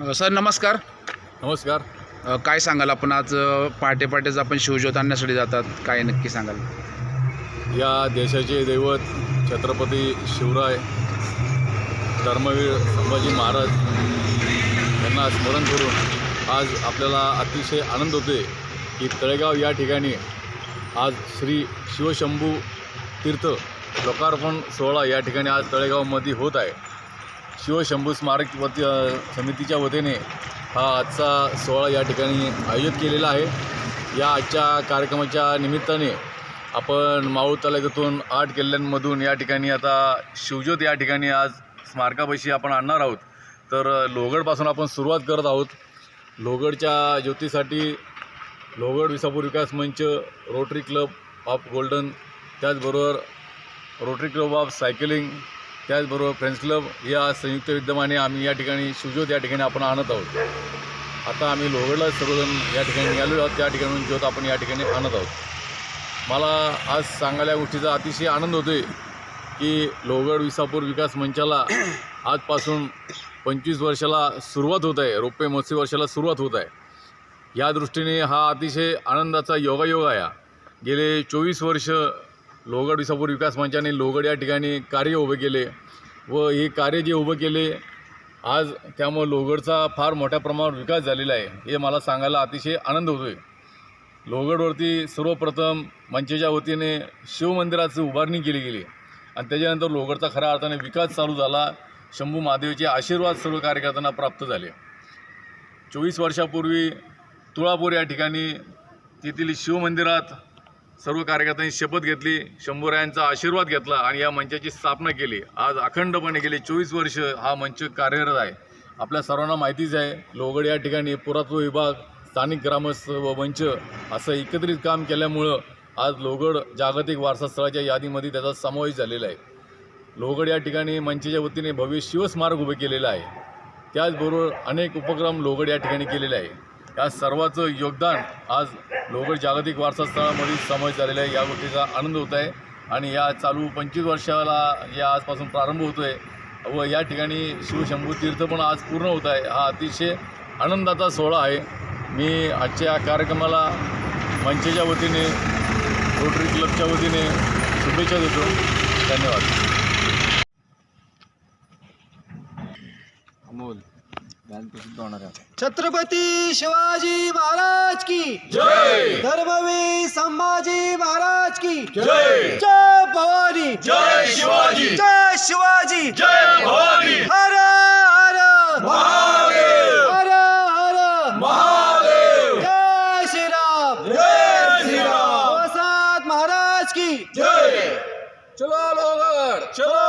Sir नमस्कार. नमस्कार. अ, काय सांगाल? आपण आज अ, पहाटे पहाटेच आपण शिवज्योत आणण्यासाठी जातात. काय नक्की सांगाल? या देशाचे दैवत छत्रपती शिवराय धर्मवीर संभाजी महाराज यांना स्मरण करून आज आपल्याला अतिशय आनंद होते की तळेगाव या ठिकाणी आज श्री शिवशंभू तीर्थ लोकार्पण सोहळा या ठिकाणी आज तळेगावमध्ये होत आहे. शिवशंभू स्मारक वती समितीच्या वतीने हा आजचा सोहळा या ठिकाणी आयोजित केलेला आहे. या आजच्या कार्यक्रमाच्या निमित्ताने आपण माऊळ तालुक्यातून आठ किल्ल्यांमधून या ठिकाणी आता शिवज्योत या ठिकाणी आज स्मारकापाशी आपण आणणार आहोत. तर लोहगडपासून आपण सुरुवात करत आहोत. लोहगडच्या ज्योतीसाठी Lohagad Visapur Vikas Manch Rotary club of golden त्याचबरोबर रोटरी क्लब ऑफ सायकलिंग त्याचबरोबर फ्रेंड्स क्लब या संयुक्त विद्यमाने आम्ही या ठिकाणी शिवज्योत या ठिकाणी आपण आणत आहोत. आता आम्ही लोहगडला सर्वजण या ठिकाणी निघालेलो आहोत. त्या ठिकाणून ज्योत आपण या ठिकाणी आणत आहोत. मला आज सांगायला या गोष्टीचा अतिशय आनंद होतोय की लोहगड विसापूर विकास मंचाला आजपासून पंचवीस वर्षाला सुरुवात होत आहे. रोपे महोत्सवी वर्षाला सुरुवात होत आहे. या दृष्टीने हा अतिशय आनंदाचा योगायोग आहे. हा. गेले चोवीस वर्ष लोहगड विसापूर विकास मंचाने लोहगड या ठिकाणी कार्य उभे केले व हे कार्य जे उभं केले आज त्यामुळे लोहगडचा फार मोठ्या प्रमाणावर विकास झालेला आहे हे मला सांगायला अतिशय आनंद होतो आहे लोहगडवरती सर्वप्रथम मंचेच्या वतीने शिवमंदिराची उभारणी केली गेली आणि त्याच्यानंतर लोहगडचा खऱ्या अर्थाने विकास चालू झाला शंभू महादेवचे आशीर्वाद सर्व कार्यकर्त्यांना प्राप्त झाले. चोवीस वर्षापूर्वी तुळापूर या ठिकाणी तेथील शिवमंदिरात सर्व कार्यकर्त्यांनी शपथ घेतली शंभूरायांचा आशीर्वाद घेतला आणि या मंचाची स्थापना केली. आज अखंडपणे गेली चोवीस वर्ष हा मंच कार्यरत आहे. आपल्या सर्वांना माहितीच आहे लोगड या ठिकाणी पुरातत्व विभाग स्थानिक ग्रामस्थ व मंच असं एकत्रित काम केल्यामुळं आज लोगड जागतिक वारसा स्थळाच्या यादीमध्ये त्याचा समावेश झालेला आहे. लोहगड या ठिकाणी मंचच्या वतीने भव्य शिवस्मारक उभे केलेलं आहे. त्याचबरोबर अनेक उपक्रम लोहगड या ठिकाणी केलेले आहे. या सर्वाचं योगदान आज लोहगड जागतिक वारसा स्थळामध्ये समावेश झालेलं आहे. या गोष्टीचा आनंद होत आहे. आणि या चालू पंचवीस वर्षाला या आजपासून प्रारंभ होतो आहे व या ठिकाणी शिवशंभू तीर्थ पण आज पूर्ण होत आहे. हा अतिशय आनंदाचा सोहळा आहे. मी आजच्या या कार्यक्रमाला मंचेच्या वतीने रोटरी क्लबच्या वतीने शुभेच्छा देतो. धन्यवाद. अमोल छत्रपती शिवाजी महाराज की जय! धर्मवीर संभाजी महाराज की जय! जय भवानी! जय शिवाजी! जय शिवाजी! जय भवानी! हर हर महादेव! हर हर महादेव! जय श्रीराम! जय श्रीराम! प्रसाद महाराज की जय! चलो लोगड चलो